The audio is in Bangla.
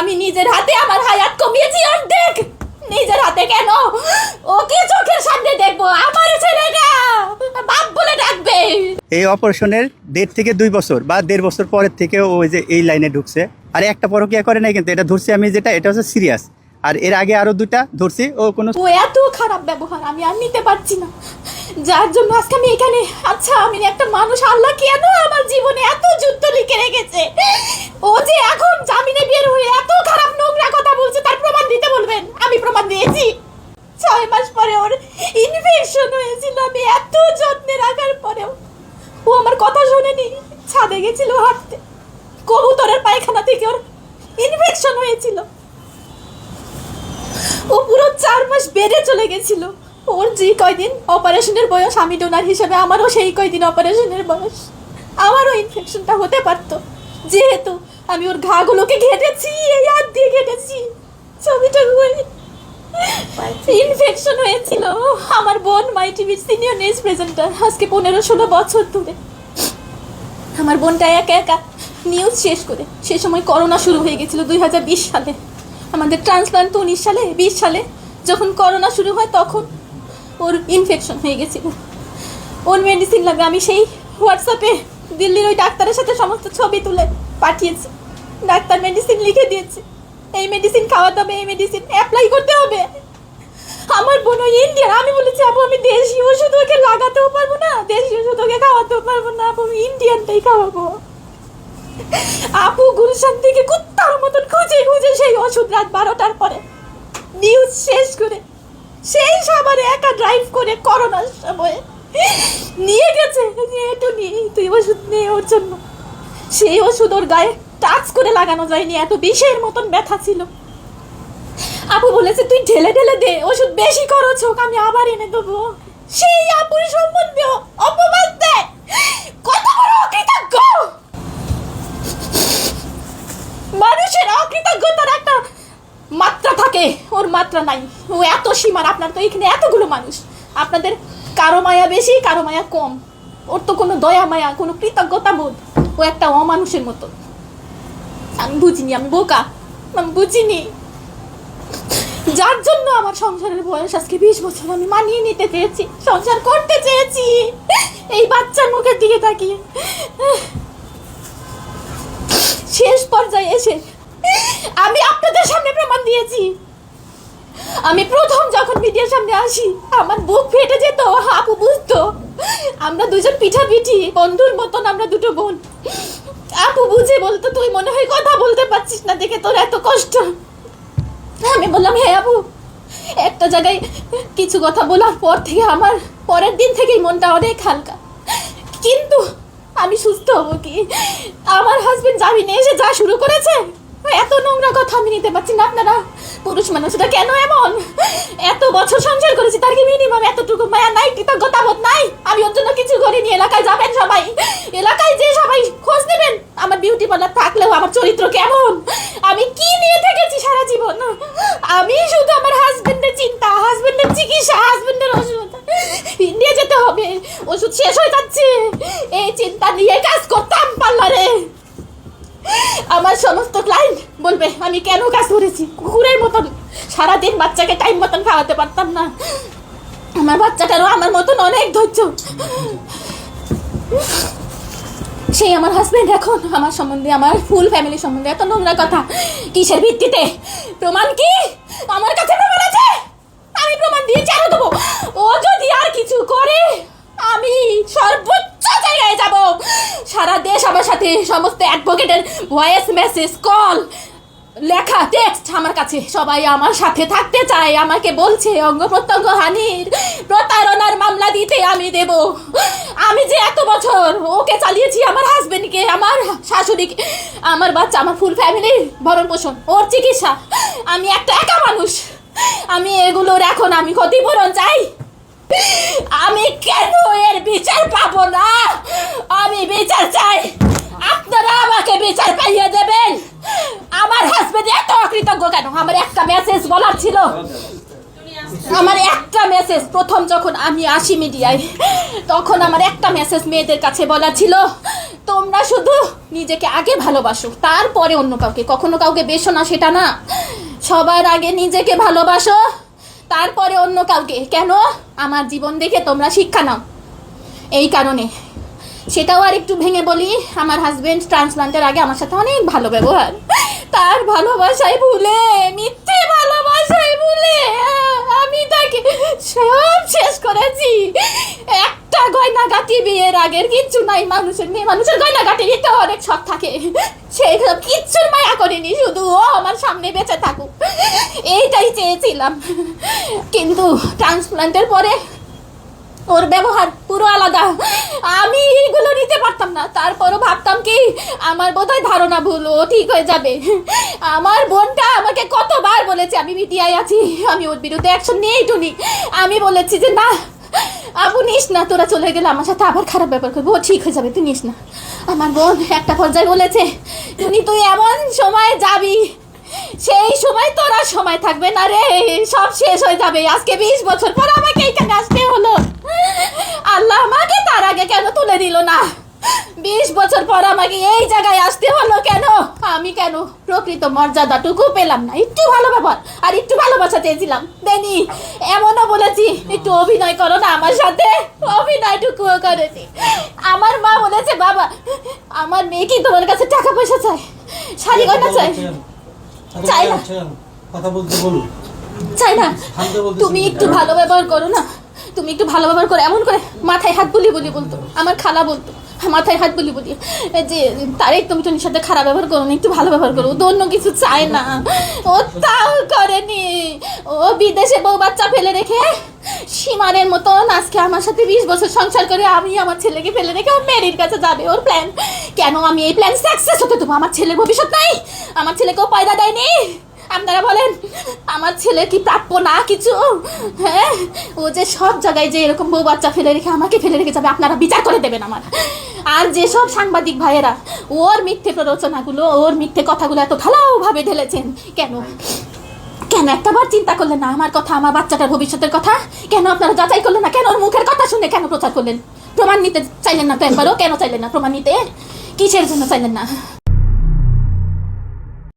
আমি নিজের হাতে আমার হায়াত কমিয়েছি অর্ধেক। নিজের হাতে কেন? ওকে চোখের সামনে দেখব আমার ছেলেটা বাপ বলে ডাকবে। এই অপারেশনের দেড় থেকে দুই বছর বা দেড় বছর পরের থেকে ওই যে এই লাইনে ঢুকছে। আর একটা পরকিয়া করে নাই কিন্তু এটা ধরছি আমি যেটা এটা হচ্ছে সিরিয়াস আর এর আগে আরও দুটা ধরছি ও কোনো ও এত খারাপ ব্যবহার আমি আর নিতে পারছি না। যার জন্য আজকে আমি এখানে। আচ্ছা আমি একটা মানুষ আল্লাহ কেন আমার জীবনে এত যুদ্ধ লিখে রেখেছে ও যে এখন জামিনে বের হয়ে এত খারাপ নোংরা কথা বলছে তার প্রমাণ দিতে বলবেন আমি প্রমাণ দিয়েছি ছয় মাস পরে ওর ইনফেকশন হয়েছিল আমি এত যত্নে রাখার পরেও ও আমার কথা শোনেনি ছাদে গেছিল হাঁটতে কবুতরের পায়খানা থেকে ওর ইনফেকশন হয়েছিল। ও পুরো চার মাস বেডে চলে গেছিল। ওর যে কয়দিন অপারেশনের বয়স, আমি ডোনার হিসেবে আমারও সেই কয়দিন অপারেশনের বয়স। আমারও ইনফেকশনটা হতে পারত। যেহেতু আমি ওর ঘাগুলোকে ঘেটেছি, এই হাত দিয়ে ঘেটেছি, ছবিটা ঘুরে। ইনফেকশন হয়েছিল। আমার বোন মাই টিভির সিনিয়র নিউজ প্রেজেন্টার আজকে পনেরো ষোলো বছর ধরে। আমার বোনটা একা একা নিউজ শেষ করে। সে সময় করোনা শুরু হয়ে গেছিল দুই হাজার বিশ সালে। আমাদের ট্রান্সপ্লান্ট উনিশ সালে, বিশ সালে। যখন করোনা শুরু হয় তখন ওর ইনফেকশন হয়ে গেছিল। ওর মেডিসিন লাগবে আমি সেই হোয়াটসঅ্যাপে দিল্লির ওই ডাক্তারের সাথে সমস্ত ছবি তুলে পাঠিয়েছি। ডাক্তার মেডিসিন লিখে দিয়েছে। এই মেডিসিন খাওয়াতে হবে এই মেডিসিন অ্যাপ্লাই করতে হবে। আমার বোন ওই ইন্ডিয়ান আমি বলেছি আপু আমি দেশি ওষুধ ওকে লাগাতেও পারব না দেশি ওষুধ ওকে খাওয়াতেও পারব না, আপু? আমি ইন্ডিয়ানটাই খাওয়াবো। আপু, গুলশান থেকে কুত্তার মতন খুঁজে খুঁজে সেই ওষুধ রাত বারোটার পরে নিউজ শেষ করে সেই সাবারে একা ড্রাইভ করে করোনার সময় নিয়ে গেছে। একটু নিয়ে তুই ওষুধ নে ওর জন্য। সেই ওষুধ ওর গায়ে টাচ করে লাগানো যায়নি, এত বিষের মতন ব্যথা ছিল। আপু বলেছে, তুই ঢেলে ঢেলে দে, ওষুধ বেশি খরচ হোক, আমি আবার এনে দেবো। সেই আপুর সম্বন্ধে বড় অকৃতজ্ঞ মানুষের অকৃতজ্ঞতার একটা মাত্রা থাকে, ওর মাত্রা নাই। ও এত সীমার, আপনার তো এখানে এতগুলো মানুষ। আপনাদের কারও মায়া বেশি, কারও মায়া কম। ওর তো কোনো দয়া মায়া, কোনো কৃতজ্ঞতা বোধ। ও একটা অমানুষের মতো। আমি বুঝিনি, আমি বোকা। আমি বুঝিনি। যার জন্য আমার সংসারের বয়স আজকে বিশ বছর, আমি মানিয়ে নিতে চেয়েছি, সংসার করতে চেয়েছি। এই বাচ্চার মুখের দিকে তাকিয়ে শেষ পর্যায়ে এসে আমি আপনাদের সামনে প্রমাণ দিয়েছি। আমি প্রথম যখন মিডিয়ার সামনে আসি, আমার বুক ফেটে যেত আপু বুঝতো। আমরা দুজন পিঠা পিঠি বন্ধুর মতন আমরা দুটো বোন। আপু বুঝে বলতো, তুই মনে হয় কথা বলতে পারছিস না দেখে তোর এত কষ্ট। আমি বললাম হ্যাঁ আপু একটা জায়গায় কিছু কথা বলার পর থেকে আমার পরের দিন থেকেই মনটা অনেক হালকা। কিন্তু আমি সুস্থ হব কি? আমার হাজবেন্ড জামিনে এসে যা শুরু করেছে। এত নোংরা কথা আমি নিতে পারছি না আপনারা। পুরুষ মানুষটা কেন এমন? এত বছর সংসার করেছি, তার কি মিনিমাম এতটুকু মায়া নাই কৃতজ্ঞতা বোধ নাই? আমি ওর জন্য কিছু করিনি, এলাকায় যাবেন সবাই। এলাকায় যে সবাই খোঁজ নেবেন, আমার বিউটি পার্লার থাকলেও আমার চরিত্র কেমন? আমি কি নিয়ে থেকেছি সারা জীবন? আমি শুধু আমার চিন্তা হাজবেন্ডের চিকিৎসা হাজবেন্ডের ইন্ডিয়া যেতে হবে, ওষুধ শেষ হয়ে যাচ্ছে। এই চিন্তা নিয়ে কাজ করতাম পার্লারে। আমার সমস্ত ক্লায়েন্ট বলবে, আমি কেন কাজ করেছি? কুকুরের মতন। সারাদিন বাচ্চাকে টাইম মতন খাওয়াতে পারতাম না। আমার বাচ্চাটারও আমার মতন অনেক ধৈর্য। সেই আমার হাজবেন্ড এখন আমার সম্বন্ধে, আমার ফুল ফ্যামিলি সম্বন্ধে এত নোংরা কথা। কিসের ভিত্তিতে? প্রমাণ কি? আমার কাছে প্রমাণ আমি প্রমাণ দিয়ে চালু দেবো। ও যদি আর কিছু করে, আমি সর্বোচ্চ জায়গায় যাব। সারা দেশ আমার সাথে সমস্ত অ্যাডভোকেটের ভয়েস মেসেজ, কল, লেখা টেক্সট আমার কাছে। সবাই আমার সাথে থাকতে চায়, আমাকে বলছে, অঙ্গ প্রত্যঙ্গ হানির, প্রতারণার মামলা দিতে আমি দেব। আমি যে এত বছর ওকে চালিয়েছি, আমার হাজবেন্ডকে আমার শাশুড়িকে, আমার বাচ্চা, আমার ফুল ফ্যামিলির ভরণ পোষণ ওর চিকিৎসা, আমি একটা একা মানুষ। আমি এগুলোর এখন আমি ক্ষতিপূরণ চাই। আমি কেন এর বিচার পাবো না? আমি বিচার চাই। আপনারা আমাকে বিচার পাইয়ে দেবেন। আমার হাজবেন্ড এত অকৃতজ্ঞ কেন? আমার একটা মেসেজ বলার ছিল। আমার একটা মেসেজ প্রথম যখন আমি আসি মিডিয়ায়, তখন আমার একটা মেসেজ মেয়েদের কাছে বলা ছিল, তোমরা শুধু নিজেকে আগে ভালোবাসো, তারপরে অন্য কাউকে, কখনো কাউকে বেশো না, সেটা না। সবার আগে নিজেকে ভালোবাসো, তারপরে অন্য কাউকে। কেন? আমার জীবন দেখে তোমরা শিক্ষা নাও। এই কারণে। সেটাও আর একটু ভেঙে বলি, আমার হাজবেন্ড ট্রান্সপ্লান্টের আগে আমার সাথে অনেক ভালো ব্যবহার। তার ভালোবাসায় ভুলে, মিথ্যে ভালোবাসায় ভুলে, আমি তাকে সব শেষ করেছি। একটা গাটি বিয়ের আগের কিচ্ছু নাই, মানুষের মেয়ে, মানুষের গয়না গাটি দিতে অনেক শখ থাকে। সেইসব কিচ্ছুর মায়া করিনি, শুধু ও আমার সামনে বেঁচে থাকুক। এইটাই চেয়েছিলাম। কিন্তু ট্রান্সপ্লান্টের পরে ওর ব্যবহার পুরো আলাদা। আমি এগুলো নিতে পারতাম না। তারপরও ভাবতাম কি, আমার বোধহয় ধারণা ভুল, ও ঠিক হয়ে যাবে। আমার বোনটা আমাকে কতবার বলেছে, আমি মিডিয়ায় আছি, আমি ওর বিরুদ্ধে অ্যাকশন নিয়েই টুনি। আমি বলেছি যে, না আবু নিস না, তোরা চলে গেলে আমার সাথে আবার খারাপ ব্যাপার করব। ও ঠিক হয়ে যাবে, তুই নিস না। আমার বোন একটা পর্যায়ে বলেছে উনি তুই এমন সময় যাবি, সেই সময় তোরা সময় থাকবে না রে, সব শেষ হয়ে যাবে। আজকে বিশ বছর পর আমাকে এইখানে আসতে হলো। আল্লাহ আমাকে তার আগে কেন তুলে দিল না? বিশ বছর পর আমাকে এই জায়গায় আসতে হলো কেন? আমি কেন প্রকৃত মর্যাদাটুকু পেলাম না? একটু ভালো ব্যাপার আর একটু ভালোবাসা চেয়েছিলাম। বেনি এমনও বলেছি একটু অভিনয় করো না আমার সাথে। অভিনয়টুকুও করেছি আমার মা বলেছে বাবা আমার মেয়ে কি তোমার কাছে টাকা পয়সা চায়? শাড়ি গয়না চায়? চাই না। কথা বলতে বলুন। চাই না। তুমি একটু ভালো ব্যবহার করো না। তুমি একটু ভালো ব্যবহার করো। এমন করে মাথায় হাত বুলি বলি বলতো। আমার খালা বলতো। মাথায় হাত বুলি বলি যে, তারেক, তুমি টনির সাথে খারাপ ব্যবহার করো একটু ভালো ব্যবহার করো, ও তো অন্য কিছু চায় না। ও তাও করেনি। ও বিদেশে বউ বাচ্চা ফেলে রেখে সীমানের মতন আজকে আমার সাথে বিশ বছর সংসার করে আমি আমার ছেলেকে ফেলে রেখে ওর মেরির কাছে যাবে ওর প্ল্যান কেন আমি এই প্ল্যান সাকসেস হতে দেবো? আমার ছেলের ভবিষ্যৎ নাই। আমার ছেলেকেও পয়দা দেয়নি। আপনারা বলেন, আমার ছেলে কি প্রাপ্য না কিছু? হ্যাঁ? ও যে সব জায়গায় যে এরকম বউ বাচ্চা ফেলে রেখে আমাকে ফেলে রেখে যাবে, আপনারা বিচার করে দেবেন আমার। আর যে সব সাংবাদিক ভাইয়েরা, ওর মিথ্যে প্ররোচনাগুলো, ওর মিথ্যে কথাগুলো এত ভালোভাবে ঢেলেছেন। কেন? কেন একটাবার চিন্তা করলেন না আমার কথা, আমার বাচ্চাটার ভবিষ্যতের কথা? কেন আপনারা যাচাই করলেন না? কেন ওর মুখের কথা শুনে কেন প্রচার করলেন? প্রমাণ নিতে চাইলেন না তো একবারও? কেন চাইলেন না? প্রমাণ নিতে? কিসের জন্য চাইলেন না?